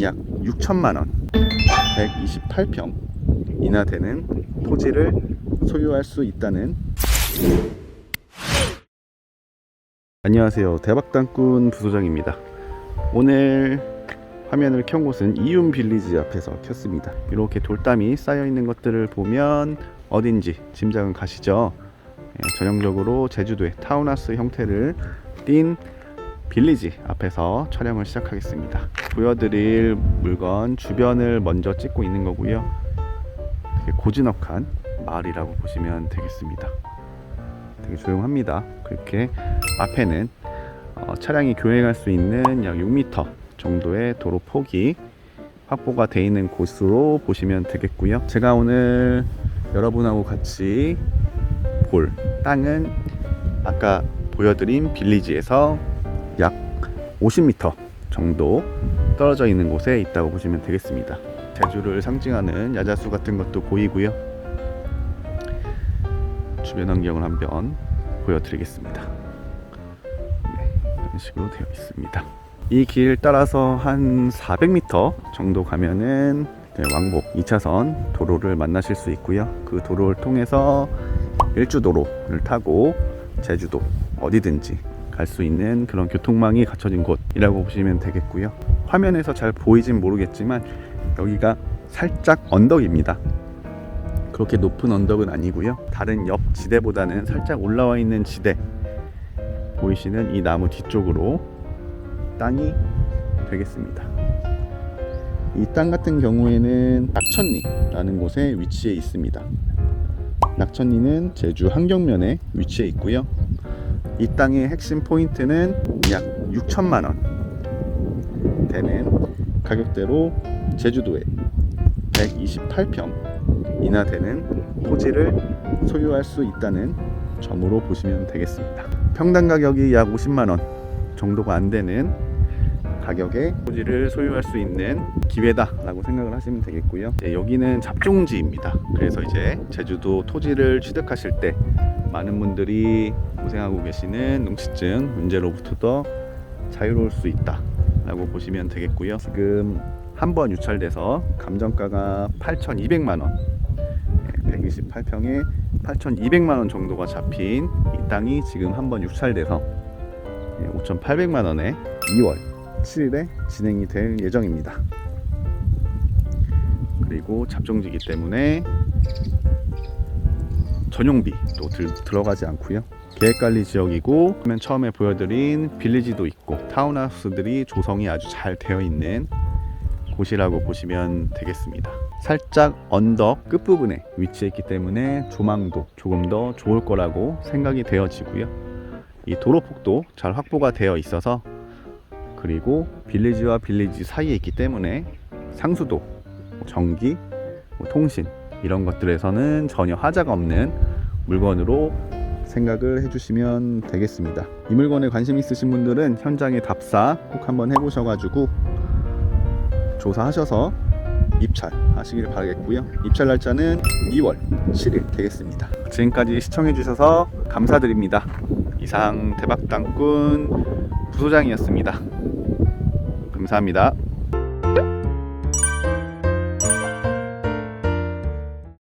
약 6천만 원, 128평 이나 되는 토지를 소유할 수 있다는 안녕하세요. 대박당꾼 부소장입니다. 오늘 화면을 켠 곳은 이윤 빌리지 앞에서 켰습니다. 이렇게 돌담이 쌓여 있는 것들을 보면 어딘지 짐작은 가시죠? 예, 전형적으로 제주도의 타운하우스 형태를 띈 빌리지 앞에서 촬영을 시작하겠습니다. 보여드릴 물건 주변을 먼저 찍고 있는 거고요. 되게 고즈넉한 마을이라고 보시면 되겠습니다. 되게 조용합니다. 그렇게 앞에는 어, 차량이 교행할 수 있는 약 6m 정도의 도로 폭이 확보가 되어 있는 곳으로 보시면 되겠고요. 제가 오늘 여러분하고 같이 볼 땅은 아까 보여드린 빌리지에서 약 50m 정도 떨어져 있는 곳에 있다고 보시면 되겠습니다. 제주를 상징하는 야자수 같은 것도 보이고요. 주변 환경을 한번 보여드리겠습니다. 네, 이런 식으로 되어 있습니다. 이 길 따라서 한 400m 정도 가면은 네, 왕복 2차선 도로를 만나실 수 있고요. 그 도로를 통해서 일주도로를 타고 제주도 어디든지 갈 수 있는 그런 교통망이 갖춰진 곳이라고 보시면 되겠고요. 화면에서 잘 보이진 모르겠지만 여기가 살짝 언덕입니다. 그렇게 높은 언덕은 아니고요. 다른 옆 지대보다는 살짝 올라와 있는 지대 보이시는 이 나무 뒤쪽으로 땅이 되겠습니다. 이 땅 같은 경우에는 낙천리라는 곳에 위치해 있습니다. 낙천리는 제주 한경면에 위치해 있고요. 이 땅의 핵심 포인트는 약 6천만 원 되는 가격대로 제주도에 128평 이나 되는 토지를 소유할 수 있다는 점으로 보시면 되겠습니다. 평당 가격이 약 50만 원 정도가 안 되는 가격에 토지를 소유할 수 있는 기회다라고 생각을 하시면 되겠고요. 네, 여기는 잡종지입니다. 그래서 이제 제주도 토지를 취득하실 때 많은 분들이 고생하고 계시는 농시증 문제로부터 자유로울 수 있다 라고 보시면 되겠고요. 지금 한 번 유찰돼서 감정가가 8,200만 원, 128평에 8,200만 원 정도가 잡힌 이 땅이 지금 한 번 유찰돼서 5,800만 원에 2월 7일에 진행이 될 예정입니다. 그리고 잡종지기 때문에 전용비도 들, 들어가지 않고요. 계획관리 지역이고 맨 처음에 보여드린 빌리지도 있고 타운하우스들이 조성이 아주 잘 되어 있는 곳이라고 보시면 되겠습니다. 살짝 언덕 끝부분에 위치해 있기 때문에 조망도 조금 더 좋을 거라고 생각이 되어지고요. 이 도로폭도 잘 확보가 되어 있어서 그리고 빌리지와 빌리지 사이에 있기 때문에 상수도, 전기, 뭐 통신 이런 것들에서는 전혀 하자가 없는 물건으로 생각을 해주시면 되겠습니다. 이 물건에 관심 있으신 분들은 현장에 답사 꼭 한번 해보셔가지고 조사하셔서 입찰하시길 바라겠고요. 입찰 날짜는 2월 7일 되겠습니다. 지금까지 시청해주셔서 감사드립니다. 이상 대박당꾼 부소장이었습니다. 감사합니다.